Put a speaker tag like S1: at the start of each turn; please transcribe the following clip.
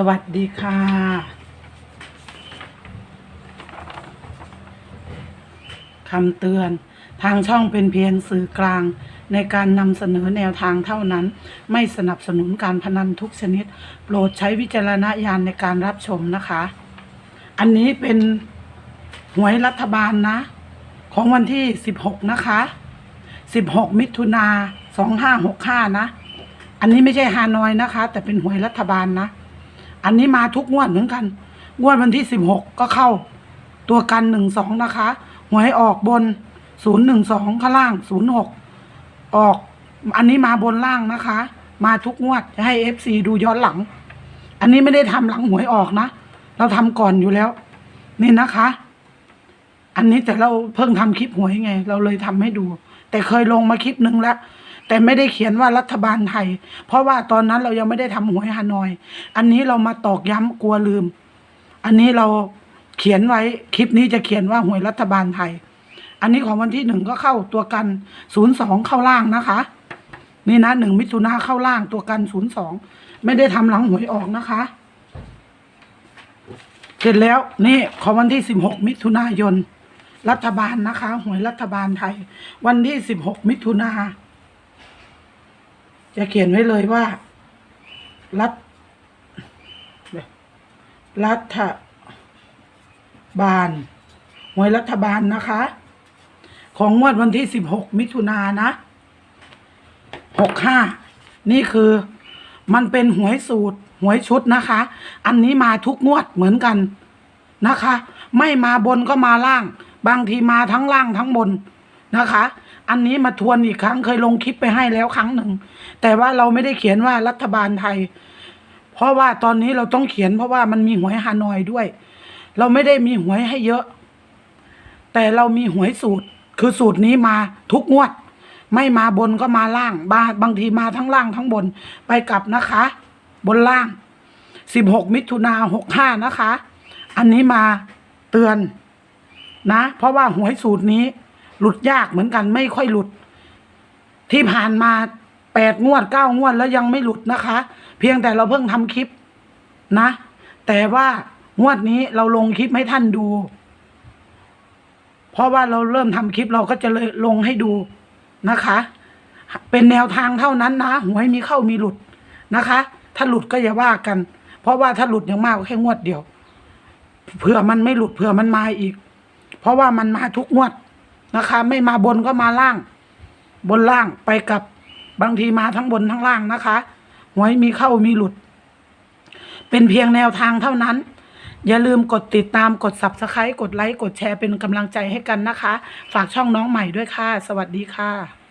S1: สวัสดีค่ะ คำเตือน ทางช่องเป็นเพียงสื่อกลาง ในการนำเสนอแนวทางเท่านั้น ไม่สนับสนุนการพนันทุกชนิด โปรดใช้วิจารณญาณในการรับชมนะคะ อันนี้เป็นหวยรัฐบาลนะ ของวันที่ 16 นะคะ 16 มิถุนา2565 นะ อันนี้ไม่ใช่ฮานอยนะคะ แต่เป็นหวยรัฐบาลนะ อันนี้มาทุกงวดเหมือนกัน งวดวันที่16ก็เข้า ตัวกัน12นะคะ หวยออกบน012ข้างล่าง06ออก อันนี้มาบนล่างนะคะ มาทุกงวดจะให้ FC ดูย้อนหลัง อันนี้ไม่ได้ทำหลังหวยออกนะ เราทำก่อนอยู่แล้ว นี่นะคะ อันนี้แต่เราเพิ่งทำคลิปหวยไง เราเลยทำให้ดู แต่เคยลงมาคลิปนึงแล้ว แต่ไม่ได้เขียนว่ารัฐบาลไทย เพราะว่าตอนนั้นเรายังไม่ได้ทำหวยฮานอย อันนี้เรามาตอกย้ำกลัวลืม อันนี้เราเขียนไว้คลิปนี้จะเขียนว่าหวยรัฐบาลไทย อันนี้ของวันที่หนึ่งก็เข้าตัวกันศูนย์สองเข้าล่างนะคะ นี่นะหนึ่งมิถุนาเข้าล่างตัวกันศูนย์สองไม่ได้ทำหลังหวยออกนะคะเสร็จแล้วนี่ของวันที่สิบหกมิถุนายนรัฐบาลนะคะหวยรัฐบาลไทย วันที่สิบหกมิถุนา จะเขียนไว้เลยว่า รัฐรัฐบาลหวยรัฐบาลนะคะ ของงวดวันที่สิบหกมิถุนานนะหกห้านี่คือมันเป็นหวยสูตรหวยชุดนะคะ อันนี้มาทุกงวดเหมือนกันนะคะ ไม่มาบนก็มาล่าง บางทีมาทั้งล่างทั้งบน นะคะ อันนี้มาทวนอีกครั้งเคยลงคลิปไปให้แล้วครั้งหนึ่ง แต่ว่าเราไม่ได้เขียนว่ารัฐบาลไทย เพราะว่าตอนนี้เราต้องเขียนเพราะว่ามันมีหวยฮานอยด้วย เราไม่ได้มีหวยให้เยอะ แต่เรามีหวยสูตร คือสูตรนี้มาทุกงวด ไม่มาบนก็มาล่างบาบางทีมาทั้งล่างทั้งบนไปกลับนะคะ บนล่าง16มิถุนา65นะคะ อันนี้มาเตือนนะ เพราะว่าหวยสูตรนี้ หลุดยากเหมือนกัน ไม่ค่อยหลุด ที่ผ่านมาแปดงวดเก้างวดแล้วยังไม่หลุดนะคะ เพียงแต่เราเพิ่งทำคลิปนะ แต่ว่างวดนี้เราลงคลิปให้ท่านดู เพราะว่าเราเริ่มทำคลิปเราก็จะเลยลงให้ดูนะคะ เป็นแนวทางเท่านั้นนะหวยมีเข้ามีหลุดนะคะ ถ้าหลุดก็อย่าว่ากัน เพราะว่าถ้าหลุดอย่างมากแค่งวดเดียวเผื่อมันไม่หลุดเผื่อมันมาอีก เพราะว่ามันมาทุกงวด นะคะ ไม่มาบนก็มาล่าง บนล่างไปกับบางทีมาทั้งบนทั้งล่างนะคะหวยมีเข้ามีหลุด เป็นเพียงแนวทางเท่านั้น อย่าลืมกดติดตามกด subscribe กดไลค์กดแชร์เป็นกำลังใจให้กันนะคะ ฝากช่องน้องใหม่ด้วยค่ะ สวัสดีค่ะ